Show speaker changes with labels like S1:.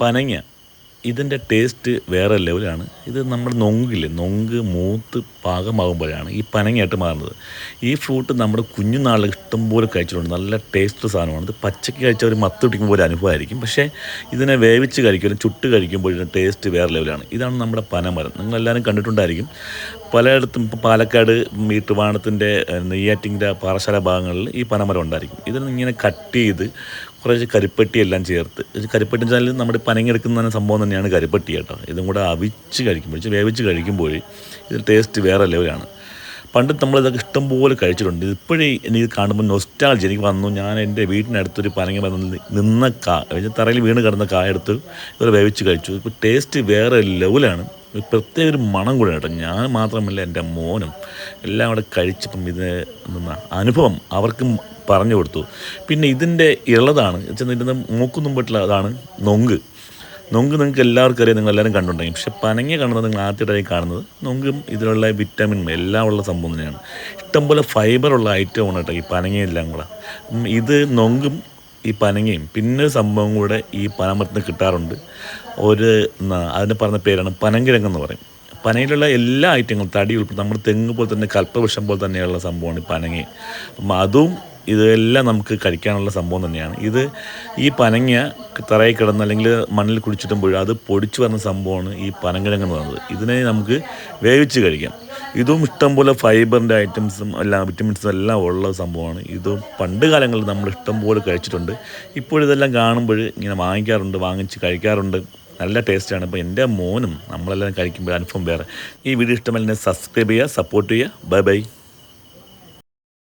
S1: പനങ്ങ. ഇതിന്റെ ടേസ്റ്റ് വേറെ ലെവലാണ് ഇത് നമ്മുടെ നൊങ്കില്ലേ? നൊങ്ക് മൂത്ത് പാകമാകുമ്പോഴാണ് ഈ പനങ്ങയായിട്ട് മാറുന്നത്. ഈ ഫ്രൂട്ട് നമ്മുടെ കുഞ്ഞുനാളിൽ ഇഷ്ടംപോലെ കഴിച്ചിട്ടുണ്ട്. നല്ല ടേസ്റ്റ് സാധനമാണ്. ഇത് പച്ചയ്ക്ക് കഴിച്ചാൽ ഒരു മത്ത് പിടിക്കുമ്പോൾ ഒരു അനുഭവമായിരിക്കും. പക്ഷേ ഇതിനെ വേവിച്ച് കഴിക്കുമ്പോൾ ചുട്ട് കഴിക്കുമ്പോൾ ഇതിന്റെ ടേസ്റ്റ് വേറെ ലെവലാണ് ഇതാണ് നമ്മുടെ പനമരം. നിങ്ങളെല്ലാവരും കണ്ടിട്ടുണ്ടായിരിക്കും. പലയിടത്തും ഇപ്പോൾ പാലക്കാട് ഈ ട്രിവാണത്തിന്റെ നെയ്യാറ്റിന്റെ പാറശാല ഭാഗങ്ങളിൽ ഈ പനമരം ഉണ്ടായിരിക്കും. ഇതിനെ ഇങ്ങനെ കട്ട് ചെയ്ത് കുറച്ച് കരിപ്പെട്ടി എല്ലാം ചേർത്ത്. കരിപ്പട്ടി വെച്ചാൽ നമ്മുടെ പനങ്ങെടുക്കുന്ന സംഭവം തന്നെയാണ് കരിപ്പെട്ടി കേട്ടോ. ഇതും കൂടെ അവിച്ച് കഴിക്കുമ്പോൾ വേവിച്ച് കഴിക്കുമ്പോൾ ഇത് ടേസ്റ്റ് വേറെ ലെവലാണ് പണ്ട് നമ്മളിതൊക്കെ ഇഷ്ടംപോലെ കഴിച്ചിട്ടുണ്ട്. ഇപ്പോഴേ എനിക്ക് കാണുമ്പോൾ നൊസ്റ്റാൾജി എനിക്ക് വന്നു ഞാൻ എന്റെ വീട്ടിനടുത്തൊരു പനങ്ങ വന്ന് നിന്ന കാ തറയിൽ വീണ് കിടന്ന കായ എടുത്ത് ഇവർ വേവിച്ച് കഴിച്ചു. ഇപ്പോൾ ടേസ്റ്റ് വേറെ ലെവലാണ് ഒരു പ്രത്യേക ഒരു മണം കൂടെ കേട്ടോ. ഞാൻ മാത്രമല്ല എന്റെ മോനും എല്ലാം കൂടെ കഴിച്ചപ്പം ഇത് അനുഭവം അവർക്കും പറഞ്ഞു കൊടുത്തു. പിന്നെ ഇതിന്റെ ഇളതാണ് വെച്ചാൽ ഇതിന്റെ പറ്റില്ല അതാണ് നൊങ്ക്. നൊങ്ക് നിങ്ങൾക്ക് എല്ലാവർക്കും അറിയാം നിങ്ങൾ എല്ലാവരും കണ്ടുണ്ടെങ്കിൽ പക്ഷെ പനങ്ങിയ കാണുന്നത് നിങ്ങൾ ആദ്യമായിട്ടായി കാണുന്നത്. നൊങ്കും ഇതിലുള്ള വിറ്റാമിൻ എല്ലാം ഉള്ള സംഭവം തന്നെയാണ്. ഇഷ്ടംപോലെ ഫൈബറുള്ള ഐറ്റമാണ് കേട്ടോ ഈ പനങ്ങയെല്ലാം കൂടെ. ഇത് നൊങ്കും ഈ പനങ്ങയും. പിന്നെ സംഭവം കൂടെ ഈ പനമരത്തിന് കിട്ടാറുണ്ട്. ഒരു അതിന് പറഞ്ഞ പേരാണ് പനങ്കിഴങ്ങ് എന്ന് പറയും. പനയിലുള്ള എല്ലാ ഐറ്റങ്ങളും തടി ഉൾപ്പെടെ നമ്മുടെ തെങ്ങ് പോലെ തന്നെ കൽപ്പവൃക്ഷം പോലെ തന്നെയുള്ള സംഭവമാണ് ഈ പനങ്ങ. അപ്പം അതും ഇതെല്ലാം നമുക്ക് കഴിക്കാനുള്ള സംഭവം തന്നെയാണ്. ഇത് ഈ പനങ്ങ തറയിൽ കിടന്ന് അല്ലെങ്കിൽ മണ്ണിൽ കുടിച്ചിട്ടുമ്പോൾ അത് പൊടിച്ചു വരുന്ന സംഭവമാണ് ഈ പനങ്കിഴങ്ങ് എന്ന് പറയുന്നത്. ഇതിനെ നമുക്ക് വേവിച്ച് കഴിക്കാം. ഇതും ഇഷ്ടംപോലെ ഫൈബറിന്റെ ഐറ്റംസും എല്ലാം വിറ്റമിൻസും എല്ലാം ഉള്ള സംഭവമാണ്. ഇതും പണ്ട് കാലങ്ങളിൽ നമ്മൾ ഇഷ്ടംപോലെ കഴിച്ചിട്ടുണ്ട്. ഇപ്പോഴിതെല്ലാം കാണുമ്പോൾ ഇങ്ങനെ വാങ്ങിക്കാറുണ്ട് വാങ്ങിച്ച് കഴിക്കാറുണ്ട്. നല്ല ടേസ്റ്റാണ് ഇപ്പോൾ എന്റെ മോനും നമ്മളെല്ലാം കഴിക്കുമ്പോൾ അനുഭവം വേറെ. ഈ വീഡിയോ ഇഷ്ടമല്ല സബ്സ്ക്രൈബ് ചെയ്യുക സപ്പോർട്ട് ചെയ്യുക. Bye bye